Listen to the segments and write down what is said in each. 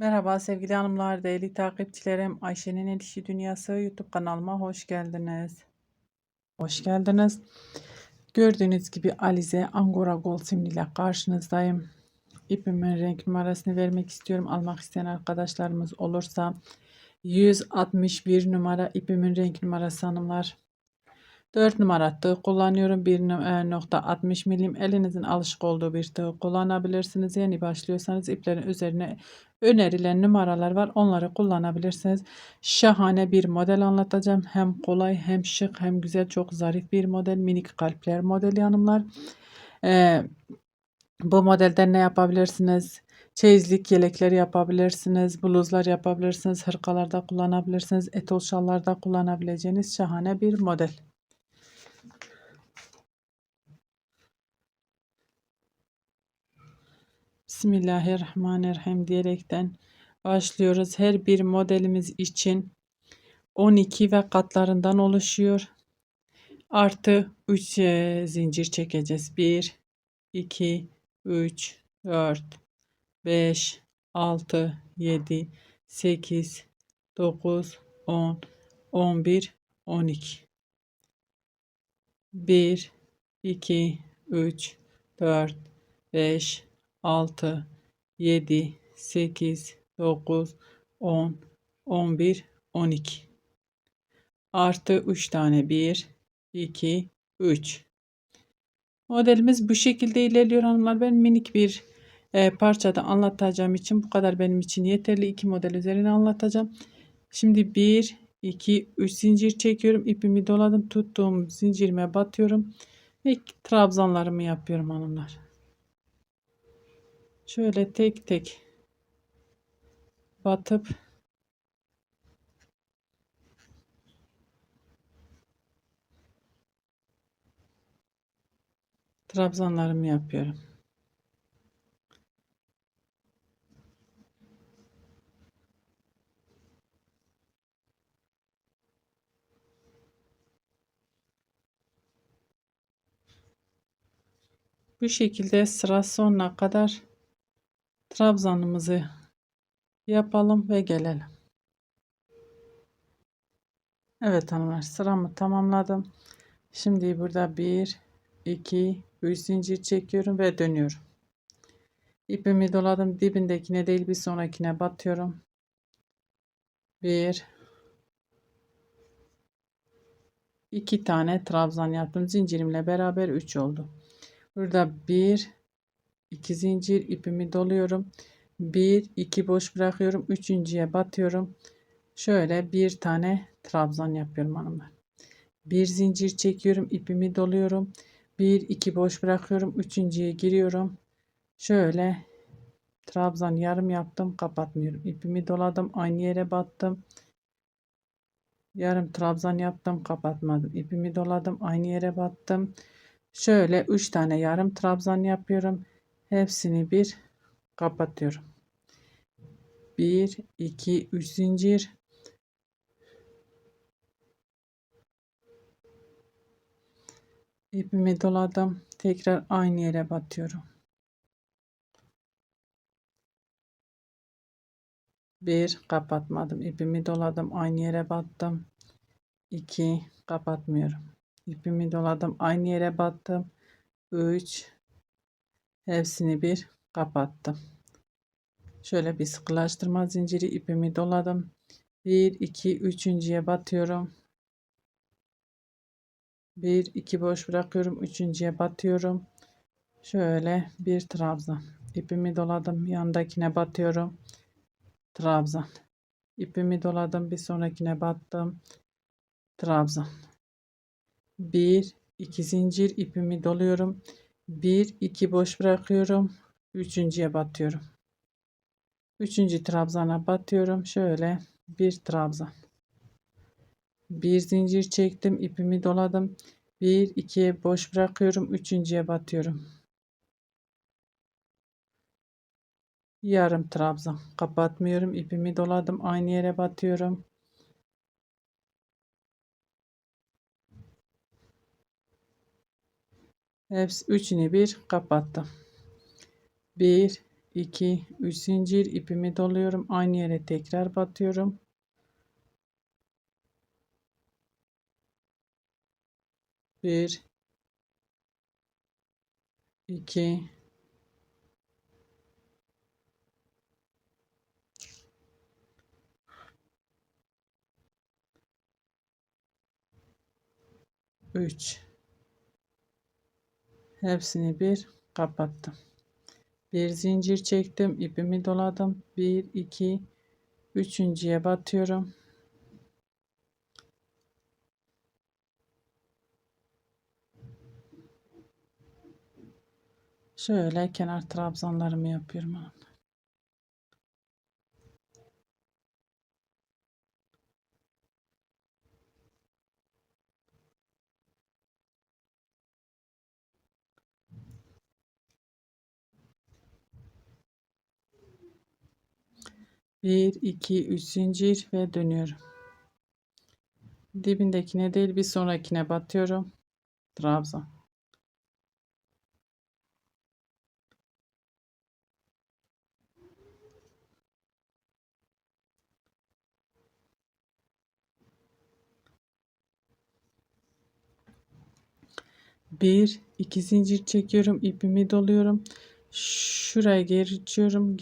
Merhaba sevgili hanımlar, değerli takipçilerim. Ayşe'nin El Dünyası YouTube kanalıma hoş geldiniz. Hoş geldiniz. Gördüğünüz gibi Alize Angora Gold simliyle karşınızdayım. İpimin renk numarasını vermek istiyorum. Almak isteyen arkadaşlarımız olursa 161 numara ipimin renk numarası hanımlar. 4 numara tığ kullanıyorum. 1.60 milim elinizin alışık olduğu bir tığ kullanabilirsiniz. Yeni başlıyorsanız iplerin üzerine önerilen numaralar var. Onları kullanabilirsiniz. Şahane bir model anlatacağım. Hem kolay hem şık hem güzel çok zarif bir model. Minik kalpler modeli hanımlar. Ee, bu modelden ne yapabilirsiniz? Çeyizlik yelekler yapabilirsiniz, bluzlar yapabilirsiniz, hırkalarda kullanabilirsiniz, etol şallarda kullanabileceğiniz şahane bir model. Bismillahirrahmanirrahim diyerekten başlıyoruz. Her bir modelimiz için 12 ve katlarından oluşuyor. Artı 3 e, zincir çekeceğiz. 1 2 3 4 5 6 7 8 9 10 11 12 1 2 3 4 5 6, 7, 8, 9, 10, 11, 12. Artı 3 tane 1, 2, 3. Modelimiz bu şekilde ilerliyor hanımlar. Ben minik bir e, parçada anlatacağım için bu kadar benim için yeterli. iki model üzerine anlatacağım. Şimdi 1, 2, 3 zincir çekiyorum. İpimi doladım. Tuttuğum zincirime batıyorum. Ve trabzanlarımı yapıyorum hanımlar. Şöyle tek tek batıp trabzanlarımı yapıyorum. Bu şekilde sıra sonuna kadar trabzanımızı yapalım ve gelelim. Evet hanımlar sıramı tamamladım. Şimdi burada 1 2 3 zincir çekiyorum ve dönüyorum. İpimi doladım. Dibindekine değil bir sonrakine batıyorum. 1 2 tane trabzan yaptım. Zincirimle beraber 3 oldu. Burada 1 2 zincir ipimi doluyorum. 1 2 boş bırakıyorum. Üçüncüye batıyorum. Şöyle bir tane trabzan yapıyorum hanımlar. Bir zincir çekiyorum. ipimi doluyorum. 1 2 boş bırakıyorum. Üçüncüye giriyorum. Şöyle trabzan yarım yaptım. Kapatmıyorum. İpimi doladım. Aynı yere battım. Yarım trabzan yaptım. Kapatmadım. İpimi doladım. Aynı yere battım. Şöyle 3 tane yarım trabzan yapıyorum. Hepsini bir kapatıyorum. 1 2 3 zincir ipimi doladım. Tekrar aynı yere batıyorum. 1 kapatmadım. İpimi doladım. Aynı yere battım. 2 kapatmıyorum. İpimi doladım. Aynı yere battım. 3 hepsini bir kapattım. Şöyle bir sıkılaştırma zinciri ipimi doladım. 1 2 üçüncüye batıyorum. 1 2 boş bırakıyorum. Üçüncüye batıyorum. Şöyle bir trabzan. İpimi doladım. Yandakine batıyorum. Trabzan. İpimi doladım. Bir sonrakine battım. Trabzan. 1 2 zincir ipimi doluyorum. 1 2 boş bırakıyorum. Üçüncüye batıyorum. Üçüncü trabzana batıyorum. Şöyle bir trabzan. Bir zincir çektim. ipimi doladım. 1 2'ye boş bırakıyorum. Üçüncüye batıyorum. Yarım trabzan. Kapatmıyorum. ipimi doladım. Aynı yere batıyorum. Hepsi üçünü bir kapattım. 1 2 3 zincir ipimi doluyorum. Aynı yere tekrar batıyorum. Bir iki üç hepsini bir kapattım. Bir zincir çektim ipimi doladım. 1 2 üçüncüye batıyorum. Şöyle kenar trabzanlarımı yapıyorum Bir, iki, üç zincir ve dönüyorum. Dibindekine değil bir sonrakine batıyorum. Trabzan. Bir, iki zincir çekiyorum. ipimi doluyorum. Şuraya geçiyorum.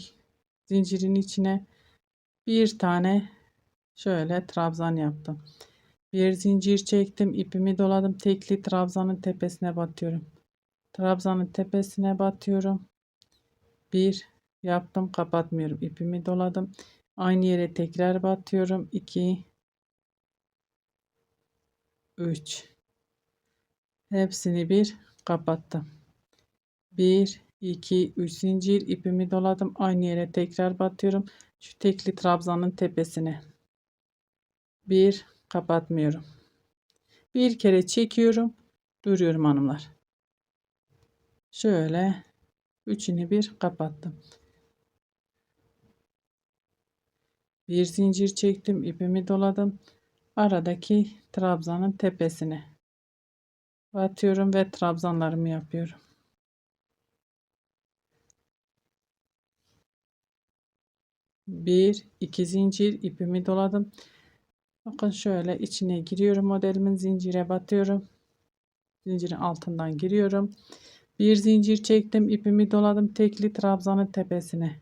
Zincirin içine bir tane şöyle trabzan yaptım. Bir zincir çektim. ipimi doladım. Tekli trabzanın tepesine batıyorum. Trabzanın tepesine batıyorum. Bir yaptım. Kapatmıyorum. ipimi doladım. Aynı yere tekrar batıyorum. 2 3 Hepsini bir kapattım. 1 2 3 zincir ipimi doladım. Aynı yere tekrar batıyorum. Şu tekli trabzanın tepesine. Bir kapatmıyorum. Bir kere çekiyorum. Duruyorum hanımlar. Şöyle üçünü bir kapattım. Bir zincir çektim. ipimi doladım. Aradaki trabzanın tepesine batıyorum ve trabzanlarımı yapıyorum. Bir, iki zincir ipimi doladım. Bakın şöyle içine giriyorum modelimin zincire batıyorum. Zincirin altından giriyorum. Bir zincir çektim ipimi doladım tekli trabzanın tepesine.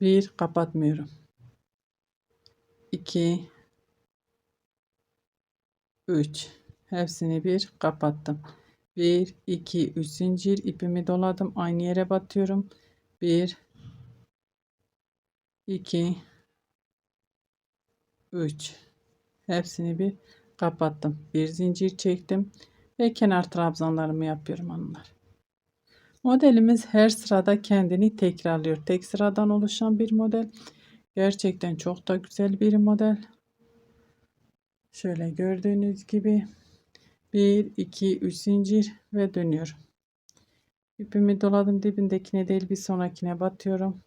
Bir kapatmıyorum. 2 3 hepsini bir kapattım. 1 2 3 zincir ipimi doladım. Aynı yere batıyorum. 1 2 3 hepsini bir kapattım. Bir zincir çektim ve kenar trabzanlarımı yapıyorum hanımlar. Modelimiz her sırada kendini tekrarlıyor. Tek sıradan oluşan bir model. Gerçekten çok da güzel bir model. Şöyle gördüğünüz gibi 1 2 3 zincir ve dönüyorum. İpimi doladım dibindekine değil bir sonrakine batıyorum.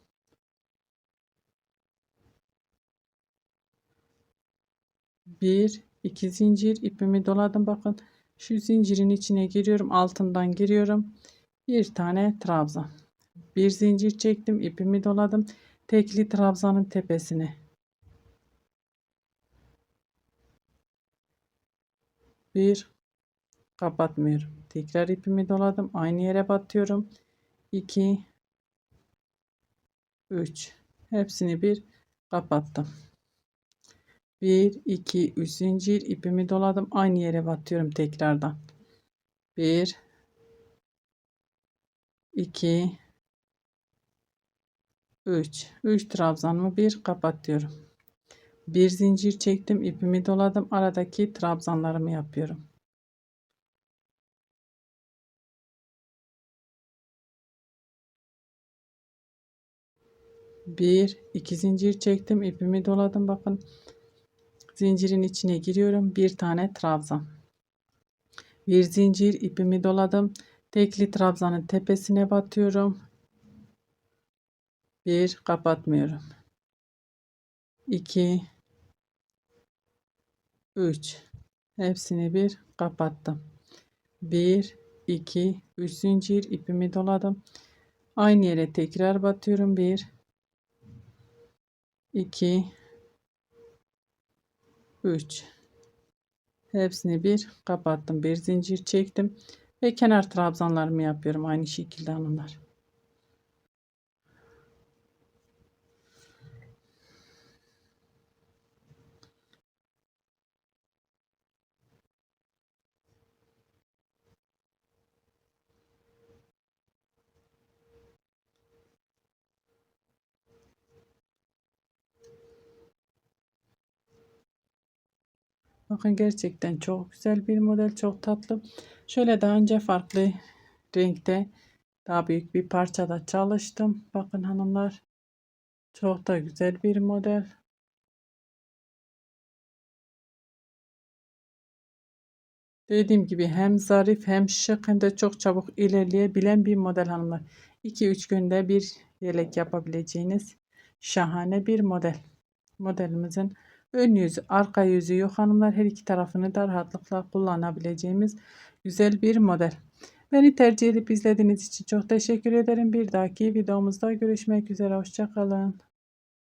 Bir, iki zincir ipimi doladım. Bakın şu zincirin içine giriyorum. Altından giriyorum. Bir tane trabzan. Bir zincir çektim. ipimi doladım. Tekli trabzanın tepesine. Bir kapatmıyorum. Tekrar ipimi doladım. Aynı yere batıyorum. 2 3 hepsini bir kapattım. 1 2 3 zincir ipimi doladım. Aynı yere batıyorum tekrardan. 1 2 3 3 trabzanımı bir kapatıyorum. Bir zincir çektim, ipimi doladım. Aradaki trabzanlarımı yapıyorum. Bir, iki zincir çektim, ipimi doladım. Bakın zincirin içine giriyorum. Bir tane trabzan. Bir zincir ipimi doladım. Tekli trabzanın tepesine batıyorum. 1 kapatmıyorum. 2 3 hepsini bir kapattım. 1 2 3 zincir ipimi doladım. Aynı yere tekrar batıyorum. 1 2 3 hepsini bir kapattım. Bir zincir çektim ve kenar trabzanlarımı yapıyorum aynı şekilde hanımlar. Bakın gerçekten çok güzel bir model. Çok tatlı. Şöyle daha önce farklı renkte daha büyük bir parçada çalıştım. Bakın hanımlar. Çok da güzel bir model. Dediğim gibi hem zarif hem şık hem de çok çabuk ilerleyebilen bir model hanımlar. 2-3 günde bir yelek yapabileceğiniz şahane bir model. Modelimizin ön yüzü, arka yüzü yok hanımlar. Her iki tarafını da rahatlıkla kullanabileceğimiz güzel bir model. Beni tercih edip izlediğiniz için çok teşekkür ederim. Bir dahaki videomuzda görüşmek üzere. Hoşçakalın.